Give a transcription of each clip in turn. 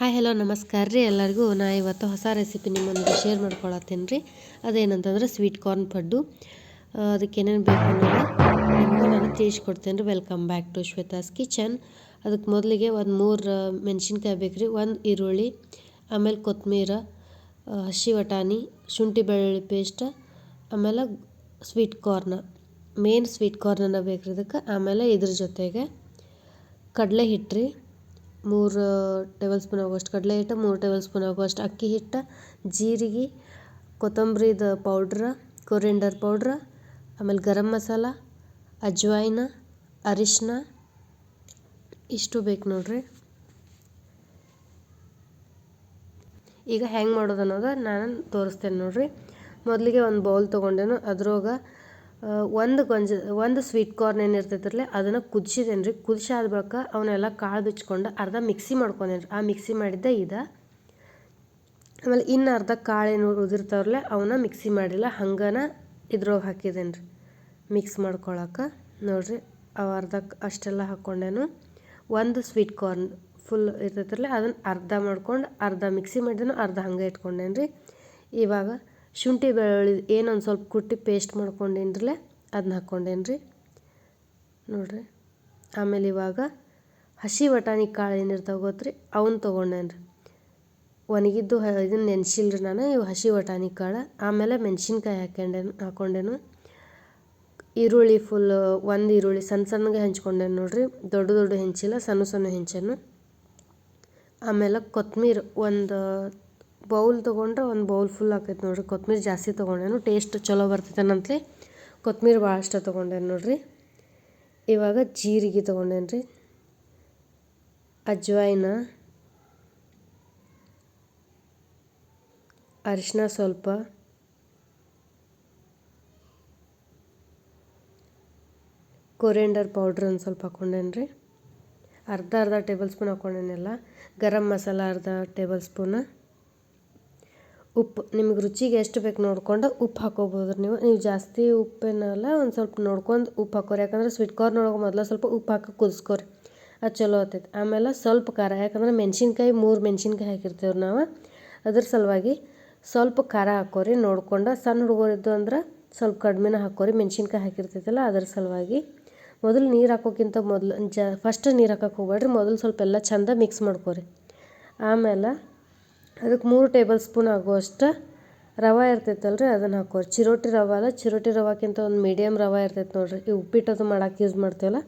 Hi, hello, ನಮಸ್ಕಾರ ರೀ. ಎಲ್ಲರಿಗೂ ನಾ ಇವತ್ತು ಹೊಸ ರೆಸಿಪಿ ನಿಮ್ಮೊಂದಿಗೆ ಶೇರ್ ಮಾಡ್ಕೊಳತ್ತೀನಿ ರೀ. ಅದೇನಂತಂದ್ರೆ ಸ್ವೀಟ್ ಕಾರ್ನ್ ಪಡ್ಡು. ಅದಕ್ಕೆ ಏನೇನು ಬೇಕು ಅನ್ನೋದು ನಾನು ನಾನು ತಿಳಿಸ್ಕೊಡ್ತೇನೆ ರೀ. Welcome back to Shweta's kitchen. ಅದಕ್ಕೆ ಮೊದಲಿಗೆ ಒಂದು ಮೂರು ಮೆಣಸಿನ್ಕಾಯಿ ಬೇಕು ರೀ. ಒಂದು ಈರುಳ್ಳಿ, ಆಮೇಲೆ ಕೊತ್ತಂಬೀರ ಹಸಿ ವಟಾಣಿ, ಶುಂಠಿ ಬೆಳ್ಳುಳ್ಳಿ ಪೇಸ್ಟ್ ಆಮೇಲೆ ಸ್ವೀಟ್ ಕಾರ್ನ ಮೇನ್ ಸ್ವೀಟ್ ಕಾರ್ನನ್ನು ಬೇಕು ರೀ ಇದಕ್ಕೆ. ಆಮೇಲೆ ಇದ್ರ ಜೊತೆಗೆ ಕಡಲೆ ಹಿಟ್ಟು ರೀ. ಮೂರು ಟೇಬಲ್ ಸ್ಪೂನ್ ಆಗುವಷ್ಟು ಕಡಲೆ ಹಿಟ್ಟು ಮೂರು ಟೇಬಲ್ ಸ್ಪೂನ್ ಆಗುವಷ್ಟು ಅಕ್ಕಿ ಹಿಟ್ಟು ಜೀರಿಗೆ, ಕೊತ್ತಂಬ್ರಿದು ಪೌಡ್ರ, ಕೊರಿಂಡರ್ ಪೌಡ್ರ, ಆಮೇಲೆ ಗರಂ ಮಸಾಲ, ಅಜ್ವಾಯಿನ ಅರಿಶಿನ ಇಷ್ಟು ಬೇಕು ನೋಡ್ರಿ. ಈಗ ಹೆಂಗೆ ಮಾಡೋದು ಅನ್ನೋದು ನಾನು ತೋರಿಸ್ತೇನೆ ನೋಡಿರಿ. ಮೊದಲಿಗೆ ಒಂದು ಬೌಲ್ ತೊಗೊಂಡೇನು, ಅದ್ರೊಳಗ ಒಂದು ಗೊಂಜ, ಒಂದು ಸ್ವೀಟ್ ಕಾರ್ನ್ ಏನು ಇರ್ತೈತ್ರಲ್ಲ ಅದನ್ನು ಕುದಿಸಿದೇನೆ ರೀ ಕುದಿಸಿ ಆದ ಬಳಿಕ ಅವನ್ನೆಲ್ಲ ಕಾಳು ಬಿಚ್ಕೊಂಡು ಅರ್ಧ ಮಿಕ್ಸಿ ಮಾಡ್ಕೊಂಡೇನೆ ರೀ ಆ ಮಿಕ್ಸಿ ಮಾಡಿದ್ದೆ ಇದು. ಆಮೇಲೆ ಇನ್ನು ಅರ್ಧ ಕಾಳೇನು ಉದಿರ್ತಾವ್ರಲ್ಲ ಅವನ್ನ ಮಿಕ್ಸಿ ಮಾಡಿಲ್ಲ, ಹಂಗನ ಇದ್ರೊಳಗೆ ಹಾಕಿದ್ದೇನೆ ರೀ ಮಿಕ್ಸ್ ಮಾಡ್ಕೊಳಕ್ಕೆ ನೋಡಿರಿ, ಅವು ಅರ್ಧ ಅಷ್ಟೆಲ್ಲ ಹಾಕ್ಕೊಂಡೇನು ಒಂದು ಸ್ವೀಟ್ ಕಾರ್ನ್ ಫುಲ್ ಇರ್ತೈತ್ರಲ್ಲ ಅದನ್ನು ಅರ್ಧ ಮಾಡ್ಕೊಂಡು ಅರ್ಧ ಮಿಕ್ಸಿ ಮಾಡಿದನು ಅರ್ಧ ಹಂಗೆ ಇಟ್ಕೊಂಡೇನಿ ರೀ ಇವಾಗ ಶುಂಠಿ ಬೆಳ್ಳುಳ್ಳಿ ಏನೊಂದು ಸ್ವಲ್ಪ ಕುಟ್ಟಿ ಪೇಸ್ಟ್ ಮಾಡ್ಕೊಂಡೇನ್ರಲ್ಲೇ ಅದನ್ನ ಹಾಕ್ಕೊಂಡೇನಿ ರೀ ನೋಡ್ರಿ, ಆಮೇಲೆ ಇವಾಗ ಹಸಿ ಬಟಾಣಿ ಕಾಳು ಏನಿರ್ತಾವೆ ಗೊತ್ತ್ರಿ ಅವನ್ನ ತೊಗೊಂಡೇನಿ ರೀ ಒಣಗಿದ್ದು ಇದನ್ನು ನೆನೆಸಿಲ್ರಿ ನಾನು, ಇವು ಹಸಿ ಬಟಾಣಿ ಕಾಳು, ಆಮೇಲೆ ಮೆಣಸಿನ್ಕಾಯಿ ಹಾಕ್ಕೊಂಡೇನು ಹಾಕ್ಕೊಂಡೇನು. ಈರುಳ್ಳಿ ಫುಲ್ ಒಂದು ಈರುಳ್ಳಿ ಸಣ್ಣ ಸಣ್ಣಗೆ ಹೆಂಚ್ಕೊಂಡೇನು ನೋಡಿರಿ, ದೊಡ್ಡ ದೊಡ್ಡ ಹೆಂಚಿಲ್ಲ, ಸಣ್ಣ ಸಣ್ಣ ಹೆಂಚೇನು ಆಮೇಲೆ ಕೊತ್ತಂಬರಿ ಒಂದು ಬೌಲ್ ತೊಗೊಂಡ್ರೆ ಒಂದು ಬೌಲ್ ಫುಲ್ ಆಕೈತೆ ನೋಡಿರಿ. ಕೊತ್ತಂಬರಿ ಜಾಸ್ತಿ ತೊಗೊಂಡೇನು ಟೇಸ್ಟ್ ಚಲೋ ಬರ್ತೈತೇನಂತಲೇ ಕೊತ್ತಂಬರಿ ಭಾಳಷ್ಟು ತೊಗೊಂಡೇನು ನೋಡಿರಿ. ಇವಾಗ ಜೀರಿಗೆ ತೊಗೊಂಡೇನು ರೀ ಅಜ್ವಾಯಿನ. ಅರಿಶಿನ ಸ್ವಲ್ಪ. ಕೊರಿಯಂಡರ್ ಪೌಡ್ರ್ ಒಂದು ಸ್ವಲ್ಪ ಹಾಕ್ಕೊಂಡೇನು ರೀ ಅರ್ಧ ಅರ್ಧ ಟೇಬಲ್ ಸ್ಪೂನ್ ಹಾಕ್ಕೊಂಡೇನೆಲ್ಲ ಗರಂ ಮಸಾಲ ಅರ್ಧ ಟೇಬಲ್ ಸ್ಪೂನ್ ಉಪ್ಪು ನಿಮ್ಗೆ ರುಚಿಗೆ ಎಷ್ಟು ಬೇಕು ನೋಡ್ಕೊಂಡು ಉಪ್ಪು ಹಾಕೋಬೋದು ನೀವು. ನೀವು ಜಾಸ್ತಿ ಉಪ್ಪೇನಲ್ಲ ಒಂದು ಸ್ವಲ್ಪ ನೋಡ್ಕೊಂಡು ಉಪ್ಪು ಹಾಕೋರಿ. ಯಾಕಂದ್ರೆ ಸ್ವೀಟ್ ಕಾರ್ನ್ ಒಳಗೆ ಮೊದಲು ಸ್ವಲ್ಪ ಉಪ್ಪು ಹಾಕಿ ಕುದಿಸ್ಕೊರಿ. ಅದು ಚಲೋ ಆಗ್ತೈತೆ ಆಮೇಲೆ ಸ್ವಲ್ಪ ಖಾರ, ಯಾಕಂದ್ರೆ ಮೆಣ್ಸಿನ್ಕಾಯಿ ಮೂರು ಮೆಣ್ಸಿನ್ಕಾಯಿ ಹಾಕಿರ್ತೀವಿ ನಾವು. ಅದ್ರ ಸಲುವಾಗಿ ಸ್ವಲ್ಪ ಖಾರ ಹಾಕೋರಿ, ನೋಡ್ಕೊಂಡು ಸಣ್ಣ ಹುಡುಗರಿದ್ದು ಅಂದ್ರೆ ಸ್ವಲ್ಪ ಕಡಿಮೆನ ಹಾಕೋರಿ. ಮೆಣ್ಸಿನ್ಕಾಯಿ ಹಾಕಿರ್ತೈತಲ್ಲ ಅದ್ರ ಸಲುವಾಗಿ ಮೊದಲು ನೀರು ಹಾಕೋಕ್ಕಿಂತ ಮೊದಲು ಜ ಫಸ್ಟ್ ನೀರು ಹಾಕಕ್ಕೆ ಹೋಗ್ಬೇಡ್ರಿ ಮೊದಲು ಸ್ವಲ್ಪ ಎಲ್ಲ ಚಂದ ಮಿಕ್ಸ್ ಮಾಡ್ಕೊರಿ. ಆಮೇಲೆ ಅದಕ್ಕೆ ಮೂರು ಟೇಬಲ್ ಸ್ಪೂನ್ ಆಗುವಷ್ಟು ರವೆ ಇರ್ತೈತಲ್ಲ ರೀ ಅದನ್ನು ಹಾಕೋರಿ ಚಿರೋಟಿ ರವೆ ಅಲ್ಲ, ಚಿರೋಟಿ ರವಾಕ್ಕಿಂತ ಒಂದು ಮೀಡಿಯಮ್ ರವೆ ಇರ್ತೈತೆ ನೋಡಿರಿ. ಈ ಅದು ಮಾಡಕ್ಕೆ ಯೂಸ್ ಮಾಡ್ತೀವಲ್ಲ,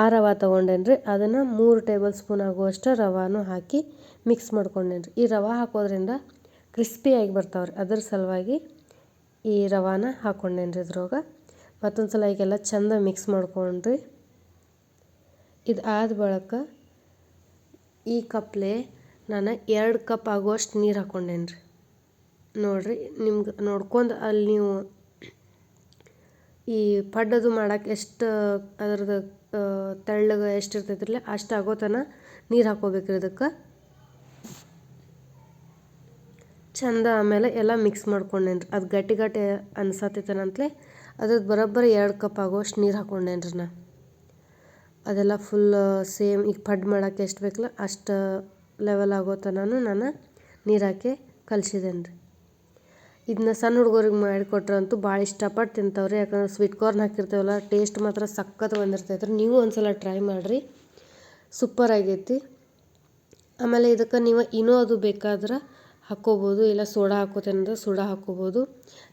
ಆ ರವೆ ತೊಗೊಂಡೇನಿ ರೀ ಅದನ್ನು ಮೂರು ಟೇಬಲ್ ಸ್ಪೂನ್ ಆಗುವಷ್ಟು ರವಾನು ಹಾಕಿ ಮಿಕ್ಸ್ ಮಾಡ್ಕೊಂಡೇನಿ ರೀ ಈ ರವೆ ಹಾಕೋದ್ರಿಂದ ಕ್ರಿಸ್ಪಿಯಾಗಿ ಬರ್ತಾವ್ರಿ. ಅದ್ರ ಸಲುವಾಗಿ ಈ ರವಾನ ಹಾಕ್ಕೊಂಡೇನಿ ರೀ ಇದ್ರೊಳಗೆ. ಮತ್ತೊಂದು ಸಲ ಈಗೆಲ್ಲ ಚಂದ ಮಿಕ್ಸ್ ಮಾಡ್ಕೊಂಡ್ರಿ. ಇದು ಆದ ಬಳಿಕ ಈ ಕಪ್ಲೆ ನಾನು ಎರಡು ಕಪ್ ಆಗುವಷ್ಟು ನೀರು ಹಾಕ್ಕೊಂಡೇನಿ ರೀ. ನೋಡಿರಿ, ನಿಮ್ಗೆ ನೋಡ್ಕೊಂಡು ಅಲ್ಲಿ ನೀವು ಈ ಪಡ್ಡದು ಮಾಡಕ್ಕೆ ಎಷ್ಟು, ಅದ್ರದ್ದು ತೆಳ್ಳಗೆ ಎಷ್ಟು ಇರ್ತೈತಿರಲ್ಲ ಅಷ್ಟು ಆಗೋ ತನಕ ನೀರು ಹಾಕೋಬೇಕ್ರಿ ಅದಕ್ಕೆ ಚಂದ ಆಮೇಲೆ ಎಲ್ಲ ಮಿಕ್ಸ್ ಮಾಡ್ಕೊಂಡೇನಿ ರೀ. ಅದು ಗಟ್ಟಿ ಗಟ್ಟಿ ಅನ್ಸತ್ತೈತೇನಂತಲೇ ಅದ್ರದ್ದು ಬರೋಬ್ಬರಿ ಎರಡು ಕಪ್ ಆಗೋಷ್ಟು ನೀರು ಹಾಕ್ಕೊಂಡೇನಿ ರೀ ನಾ. ಅದೆಲ್ಲ ಫುಲ್ ಸೇಮ್ ಈಗ ಪಡ್ ಮಾಡೋಕ್ಕೆ ಎಷ್ಟು ಬೇಕಲ್ಲ ಅಷ್ಟು ಲೆವೆಲ್ ಆಗೋ ತನಕ ನಾನು ನೀರು ಹಾಕಿ ಕಲ್ಸಿದ್ದೇನೆ ರೀ ಇದನ್ನ ಸಣ್ಣ ಹುಡುಗರಿಗೆ ಮಾಡಿಕೊಟ್ರಂತೂ ಭಾಳ ಇಷ್ಟಪಟ್ಟು ತಿಂತಾವ್ರಿ, ಯಾಕಂದ್ರೆ ಸ್ವೀಟ್ ಕಾರ್ನ್ ಹಾಕಿರ್ತೇವಲ್ಲ ಟೇಸ್ಟ್ ಮಾತ್ರ ಸಖತ್ ಬಂದಿರ್ತೈತೆ ರೀ ನೀವು ಒಂದ್ಸಲ ಟ್ರೈ ಮಾಡಿರಿ ಸೂಪರ್ ಆಗೈತಿ. ಆಮೇಲೆ ಇದಕ್ಕೆ ನೀವು ಇನ್ನೂ ಅದು ಬೇಕಾದ್ರೆ ಹಾಕ್ಕೋಬೋದು, ಇಲ್ಲ ಸೋಡಾ ಹಾಕೋತೇನೆ ಸೋಡಾ ಹಾಕ್ಕೋಬೋದು.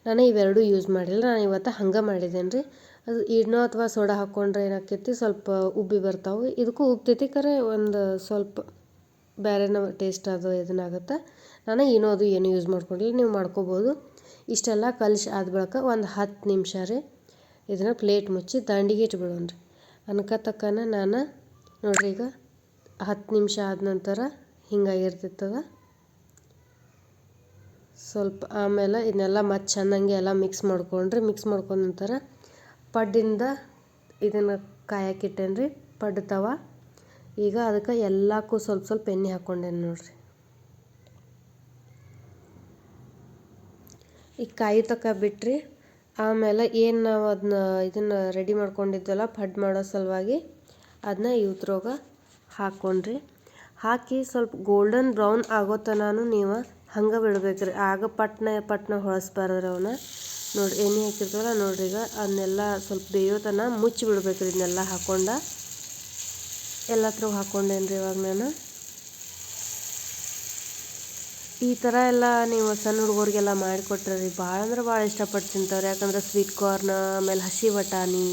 ನಾನು ಇವೆರಡೂ ಯೂಸ್ ಮಾಡಿಲ್ಲ, ನಾನು ಇವತ್ತು ಹಂಗೆ ಮಾಡಿದ್ದೇನೆ ರೀ ಅದು ಇನ್ನೂ ಅಥವಾ ಸೋಡಾ ಹಾಕ್ಕೊಂಡ್ರೆ ಏನಾಕೈತಿ, ಸ್ವಲ್ಪ ಉಬ್ಬಿ ಬರ್ತಾವೆ. ಇದಕ್ಕೂ ಉಬ್ತೈತಿ ಕರೆ ಒಂದು ಸ್ವಲ್ಪ ಬೇರೆನ ಟೇಸ್ಟ್ ಅದು ಇದನ್ನಾಗುತ್ತೆ. ನಾನು ಏನೋ ಅದು ಏನು ಯೂಸ್ ಮಾಡ್ಕೊಂಡಿಲ್ಲ. ನೀವು ಮಾಡ್ಕೋಬೋದು. ಇಷ್ಟೆಲ್ಲ ಕಲಿಸಿ ಆದ ಬಳಿಕ ಒಂದು ಹತ್ತು ನಿಮಿಷ ರೀ ಇದನ್ನು ಪ್ಲೇಟ್ ಮುಚ್ಚಿ ದಂಡಿಗೆ ಇಟ್ಬಿಡೋಣ ರೀ. ಅನ್ಕತಕ್ಕನ ನಾನು ನೋಡ್ರಿ ಈಗ ಹತ್ತು ನಿಮಿಷ ಆದ ನಂತರ ಹಿಂಗಾಗಿರ್ತಿತ್ತದ ಸ್ವಲ್ಪ ಆಮೇಲೆ ಇದನ್ನೆಲ್ಲ ಮತ್ತೆ ಚೆನ್ನಾಗಿ ಎಲ್ಲ ಮಿಕ್ಸ್ ಮಾಡ್ಕೊಂಡ್ರಿ ಮಿಕ್ಸ್ ಮಾಡ್ಕೊಂಡ ನಂತರ ಪಡ್ಡಿಂದ ಇದನ್ನು ಕಾಯಕ್ಕಿಟ್ಟೇನ್ರಿ ಪಡ್ಡು ತವ. ಈಗ ಅದಕ್ಕೆ ಎಲ್ಲಕ್ಕೂ ಸ್ವಲ್ಪ ಸ್ವಲ್ಪ ಎಣ್ಣೆ ಹಾಕ್ಕೊಂಡೇನೆ ನೋಡಿರಿ. ಈಗ ಕಾಯಿ ತಕ ಬಿಟ್ರಿ. ಆಮೇಲೆ ಏನು ನಾವು ಅದನ್ನ ಇದನ್ನು ರೆಡಿ ಮಾಡ್ಕೊಂಡಿದ್ವಲ್ಲ ಪಡ್ ಮಾಡೋ ಸಲುವಾಗಿ ಅದನ್ನ ಇವ್ದ್ರೊಳಗೆ ಹಾಕ್ಕೊಂಡ್ರಿ ಹಾಕಿ ಸ್ವಲ್ಪ ಗೋಲ್ಡನ್ ಬ್ರೌನ್ ಆಗೋ ತನಕ ನೀವು ಹಂಗೆ ಬಿಡ್ಬೇಕ್ರಿ. ಆಗ ಪಟ್ನ ಪಟ್ನ ಹೊಳಸ್ಬಾರ್ದ್ರಿ ಅವನ್ನ ನೋಡಿರಿ ಎಣ್ಣೆ ಹಾಕಿರ್ತೀವಲ್ಲ ನೋಡ್ರಿ ಈಗ ಅದನ್ನೆಲ್ಲ ಸ್ವಲ್ಪ ಬೇಯೋ ತನಕ ಮುಚ್ಚಿ ಬಿಡ್ಬೇಕ್ರಿ ಇದನ್ನೆಲ್ಲ ಹಾಕೊಂಡ. ಎಲ್ಲ ಥರ ಹಾಕ್ಕೊಂಡೇನ್ರಿ ಇವಾಗ ನಾನು? ಈ ಥರ ಎಲ್ಲ ನೀವು ಸಣ್ಣ ಹುಡುಗರಿಗೆಲ್ಲ ಮಾಡಿಕೊಟ್ರೆ ರೀ ಭಾಳ ಅಂದ್ರೆ ಭಾಳ ಇಷ್ಟಪಟ್ಟು ತಿಂತಾವ್ರಿ. ಯಾಕಂದ್ರೆ ಸ್ವೀಟ್ ಕಾರ್ನ್ ಆಮೇಲೆ ಹಸಿ ಬಟಾಣಿ,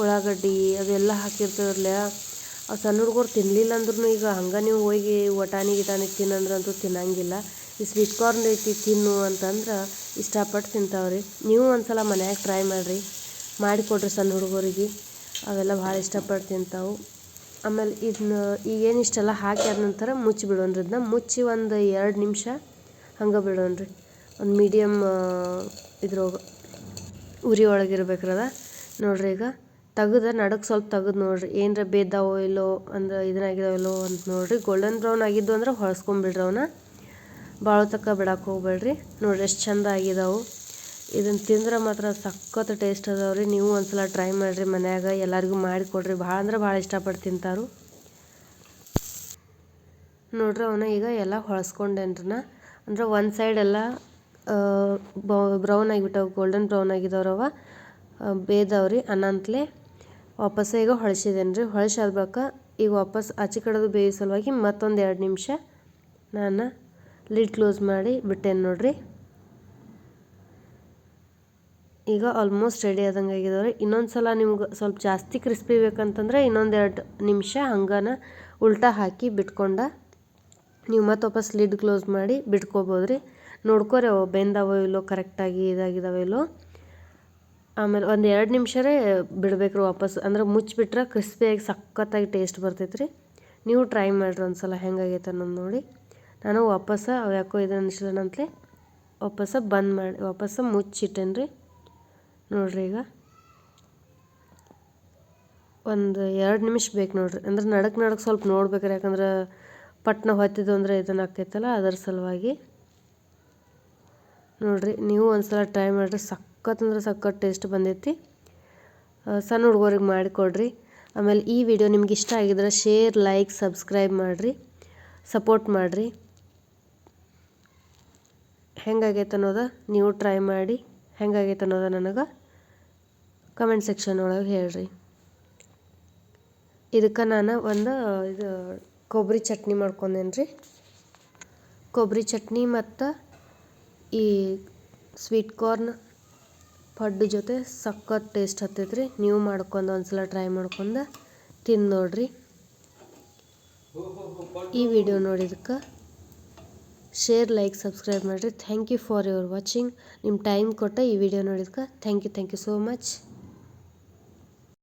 ಉಳ್ಳಾಗಡ್ಡಿ ಅದೆಲ್ಲ ಹಾಕಿರ್ತೀವಲ್ಲ ಆ ಸಣ್ಣ ಹುಡುಗರು ತಿನ್ನಲಿಲ್ಲ ಅಂದ್ರೂ ಈಗ ಹಂಗೆ ನೀವು ಹೋಗಿ ವಟಾಣಿ ಗಿಟಾಣಿ ತಿನ್ನಂದ್ರಂತೂ ತಿನ್ನಂಗಿಲ್ಲ. ಈ ಸ್ವೀಟ್ ಕಾರ್ನ್ ಐತಿ ತಿನ್ನು ಅಂತಂದ್ರೆ ಇಷ್ಟಪಟ್ಟು ತಿಂತಾವ್ರಿ. ನೀವು ಒಂದ್ಸಲ ಮನ್ಯಾಗ ಟ್ರೈ ಮಾಡಿರಿ. ಮಾಡಿಕೊಡ್ರಿ ಸಣ್ಣ ಹುಡುಗರಿಗೆ. ಅವೆಲ್ಲ ಭಾಳ ಇಷ್ಟಪಟ್ಟು ತಿಂತಾವು. ಆಮೇಲೆ ಇದನ್ನ ಈಗೇನು ಇಷ್ಟೆಲ್ಲ ಹಾಕಿ ಆದ ನಂತರ ಮುಚ್ಚಿ ಬಿಡೋಣ್ರಿ ಇದನ್ನ ಮುಚ್ಚಿ ಒಂದು ಎರಡು ನಿಮಿಷ ಹಂಗೆ ಬಿಡೋಣ್ರಿ. ಒಂದು ಮೀಡಿಯಮ್ ಇದ್ರೊಳಗೆ ಉರಿ ಒಳಗೆ ಇರ್ಬೇಕ್ರಿ ಅದ. ನೋಡ್ರಿ ಈಗ ತೆಗ್ದು ನಡಕ್ಕೆ ಸ್ವಲ್ಪ ತೆಗೆದು ನೋಡ್ರಿ. ಏನರ ಬೇದಾವೋ ಇಲ್ಲೋ ಅಂದ್ರೆ ಇದನ್ನಾಗಿದಾವೋ ಇಲ್ಲೋ ಅಂತ ನೋಡ್ರಿ. ಗೋಲ್ಡನ್ ಬ್ರೌನ್ ಆಗಿದ್ದು ಅಂದ್ರೆ ಹೊಳ್ಸ್ಕೊಂಬಿಡ್ರಿ ಅವನ್ನ ಭಾಳ ತಕ್ಕ ಬಿಡಕ್ಕೆ ಹೋಗ್ಬೇಡ್ರಿ. ನೋಡ್ರಿ ಎಷ್ಟು ಚಂದ ಆಗಿದಾವು. ಇದನ್ನು ತಿಂದ್ರೆ ಮಾತ್ರ ಸಖತ್ ಟೇಸ್ಟ್ ಅದಾವ್ರಿ. ನೀವು ಒಂದ್ಸಲ ಟ್ರೈ ಮಾಡಿರಿ ಮನ್ಯಾಗ. ಎಲ್ಲರಿಗೂ ಮಾಡಿಕೊಡ್ರಿ ಭಾಳ ಅಂದ್ರೆ ಭಾಳ ಇಷ್ಟಪಟ್ಟು ತಿಂತಾರು. ನೋಡ್ರಿ ಅವನ್ನ ಈಗ ಎಲ್ಲ ಹೊಳಸ್ಕೊಂಡೇನ್ರಿ ನಾ ಅಂದ್ರೆ ಒಂದು ಸೈಡ್ ಎಲ್ಲ ಬ್ರೌನ್ ಆಗಿಬಿಟ್ಟವು. ಗೋಲ್ಡನ್ ಬ್ರೌನ್ ಆಗಿದವ್ರವ ಬೇದವ್ರಿ, ಅನಂತಲೇ. ವಾಪಸ್ ಈಗ ಹೊಳಸಿದೇನ್ರಿ. ರೀ ಹೊಳ್ಸಾದ ಬಳಿಕ ಈಗ ವಾಪಸ್ ಆಚೆ ಕಡೆದು ಬೇಯೋ ಸಲುವಾಗಿ ಮತ್ತೊಂದು ಎರಡು ನಿಮಿಷ ನಾನು ಲಿಡ್ ಕ್ಲೋಸ್ ಮಾಡಿ ಬಿಟ್ಟೇನೆ ನೋಡ್ರಿ. ಈಗ ಆಲ್ಮೋಸ್ಟ್ ರೆಡಿ ಆದಂಗೆ ಆಗಿದಾವ್ರಿ. ಇನ್ನೊಂದು ಸಲ ನಿಮ್ಗೆ ಸ್ವಲ್ಪ ಜಾಸ್ತಿ ಕ್ರಿಸ್ಪಿ ಬೇಕಂತಂದ್ರೆ ಇನ್ನೊಂದೆರಡು ನಿಮಿಷ ಹಂಗನ ಉಲ್ಟಾ ಹಾಕಿ ಬಿಟ್ಕೊಂಡ ನೀವು ಮತ್ತೆ ವಾಪಸ್ ಲಿಡ್ ಕ್ಲೋಸ್ ಮಾಡಿ ಬಿಟ್ಕೋಬೋದು ರೀ ನೋಡ್ಕೋರಿ ಅವು ಬೆಂದವೋ ಇಲ್ಲೋ ಕರೆಕ್ಟಾಗಿ ಇದಾಗಿದಾವೆ ಇಲ್ಲೋ. ಆಮೇಲೆ ಒಂದು ಎರಡು ನಿಮಿಷರೇ ಬಿಡ್ಬೇಕ್ರಿ ವಾಪಸ್. ಅಂದ್ರೆ ಮುಚ್ಚಿಬಿಟ್ರೆ ಕ್ರಿಸ್ಪಿಯಾಗಿ ಸಖತ್ತಾಗಿ ಟೇಸ್ಟ್ ಬರ್ತೈತೆ ರೀ ನೀವು ಟ್ರೈ ಮಾಡಿರಿ ಒಂದು ಸಲ ಹೆಂಗಾಗೈತೆ ಅನ್ನೋದು ನೋಡಿ. ನಾನು ವಾಪಸ್ಸು ಯಾಕೋ ಇದು ಅನಿಸ್ಲನಂತಲೇ ವಾಪಸ್ಸು ಬಂದ್ ಮಾಡಿ ವಾಪಸ್ಸು ಮುಚ್ಚಿಟ್ಟೇನೆ ರೀ ನೋಡ್ರಿ ಈಗ. ಒಂದು ಎರಡು ನಿಮಿಷ ಬೇಕು ನೋಡ್ರಿ. ಅಂದ್ರೆ ನಡಕ್ ನಡಕ್ ಸ್ವಲ್ಪ ನೋಡ್ಬೇಕ್ರಿ. ಯಾಕಂದ್ರೆ ಪಟ್ನ ಹೊತ್ತಿದ್ದು ಅಂದರೆ ಇದನ್ನ ಆಕೈತಲ್ಲ ಅದರ ಸಲುವಾಗಿ. ನೋಡ್ರಿ, ನೀವು ಒಂದ್ಸಲ ಟ್ರೈ ಮಾಡಿರಿ. ಸಖತ್ ಅಂದ್ರೆ ಸಖತ್ ಟೇಸ್ಟ್ ಬಂದೈತಿ. ಸಣ್ಣ ಹುಡುಗರಿಗೆ ಮಾಡಿಕೊಡ್ರಿ ಆಮೇಲೆ ಈ ವಿಡಿಯೋ ನಿಮ್ಗೆ ಇಷ್ಟ ಆಗಿದ್ರೆ ಶೇರ್, ಲೈಕ್, ಸಬ್ಸ್ಕ್ರೈಬ್ ಮಾಡಿರಿ. ಸಪೋರ್ಟ್ ಮಾಡಿರಿ. ಹೆಂಗಾಗೈತೆ ಅನ್ನೋದು ನೀವು ಟ್ರೈ ಮಾಡಿ. ಹೆಂಗಾಗೈತೆ ಅನ್ನೋದು ನನಗೆ ಕಮೆಂಟ್ ಸೆಕ್ಷನ್ ಒಳಗೆ ಹೇಳ್ರಿ. ಇದಕ್ಕೆ ನಾನು ಒಂದು, ಇದು ಕೊಬ್ಬರಿ ಚಟ್ನಿ ಮಾಡ್ಕೊಂಡೇನಿ ರೀ ಕೊಬ್ಬರಿ ಚಟ್ನಿ ಮತ್ತು ಈ ಸ್ವೀಟ್ ಕಾರ್ನ್ ಪಡ್ಡು ಜೊತೆ ಸಖತ್ ಟೇಸ್ಟ್ ಹತ್ತೈತೆ ರೀ ನೀವು ಮಾಡ್ಕೊಂಡು ಒಂದ್ಸಲ ಟ್ರೈ ಮಾಡ್ಕೊಂಡು ತಿಂದು ನೋಡ್ರಿ. ಈ ವಿಡಿಯೋ ನೋಡಿದಕ್ಕೆ ಶೇರ್ ಲೈಕ್ ಸಬ್ಸ್ಕ್ರೈಬ್ ಮಾಡಿರಿ. Thank you for your watching ನಿಮ್ಮ ಟೈಮ್ ಕೊಟ್ಟ ಈ video ನೋಡಿದಕ್ಕೆ. Thank you thank you so much